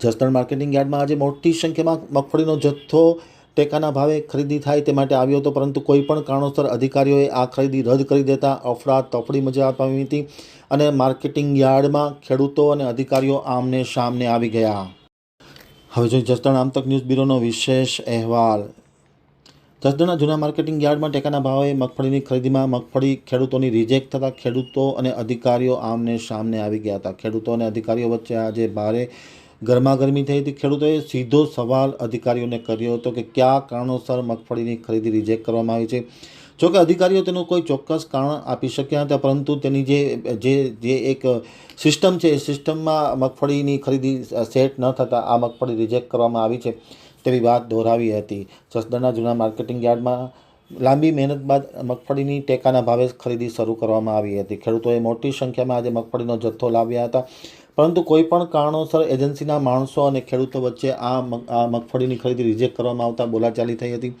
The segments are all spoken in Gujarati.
જસદણ માર્કેટિંગ યાર્ડમાં આજે મોટી સંખ્યામાં મગફળીનો જથ્થો ટેકાના ભાવે ખરીદી થાય તે માટે આવ્યો હતો, પરંતુ કોઈ પણ કારણોસર અધિકારીઓએ આ ખરીદી રદ કરી દેતા અફડા તફડી મજા પામી હતી અને માર્કેટિંગ યાર્ડમાં ખેડૂતો અને અધિકારીઓ આમને સામને આવી ગયા. હવે જોઈએ જસદણ આમતક ન્યૂઝ બ્યુરોનો વિશેષ અહેવાલ. જસદણના જૂના માર્કેટિંગ યાર્ડમાં ટેકાના ભાવે મગફળીની ખરીદીમાં મગફળી ખેડૂતોની રિજેક્ટ થતાં ખેડૂતો અને અધિકારીઓ આમને સામને આવી ગયા હતા. ખેડૂતો અને અધિકારીઓ વચ્ચે આજે ભારે ગરમાગરમી થઈ હતી. ખેડૂતોએ સીધો સવાલ અધિકારીઓને કર્યો હતો કે કયા કારણોસર મગફળીની ખરીદી રિજેક્ટ કરવામાં આવી છે? જોકે અધિકારીઓ તેનું કોઈ ચોક્કસ કારણ આપી શક્યા હતા પરંતુ તેની જે જે જે એક સિસ્ટમ છે એ સિસ્ટમમાં મગફળીની ખરીદી સેટ ન થતાં આ મગફળી રિજેક્ટ કરવામાં આવી છે તેવી વાત દોહરાવી હતી. જસદણના જૂના માર્કેટિંગ યાર્ડમાં લાંબી મહેનત બાદ મગફળીની ટેકાના ભાવે ખરીદી શરૂ કરવામાં આવી હતી. ખેડૂતોએ મોટી સંખ્યામાં આજે મગફળીનો જથ્થો લાવ્યા હતા. પરંતુ કોઈ પણ કારણોસર એજન્સીના માણસો અને ખેડૂતો વચ્ચે આ મગફળીની ખરીદી રિજેક્ટ કરવામાં આવતા બોલાચાલી થઈ હતી.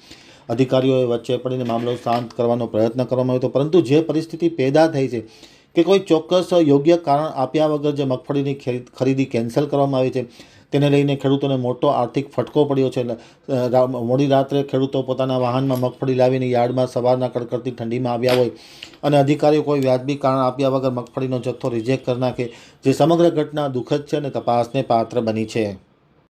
અધિકારીઓએ વચ્ચે પડીને મામલો શાંત કરવાનો પ્રયત્ન કરવામાં આવ્યો હતો. પરંતુ જે પરિસ્થિતિ પેદા થઈ છે કે કોઈ ચોક્કસ યોગ્ય કારણ આપ્યા વગર જે મગફળીની ખરીદી કેન્સલ કરવામાં આવી છે, તેને લઈને ખેડૂતોને મોટો આર્થિક ફટકો પડ્યો છે. મોડી રાત્રે ખેડૂતો પોતાના વાહનમાં મગફળી લાવીને યાર્ડમાં સવારના કડકડતી ઠંડીમાં આવ્યા હોય અને અધિકારીઓ કોઈ વ્યાજબી કારણ આપ્યા વગર મગફળીનો જથ્થો રિજેક્ટ કરી નાખે, જે સમગ્ર ઘટના દુઃખદ છે અને તપાસને પાત્ર બની છે.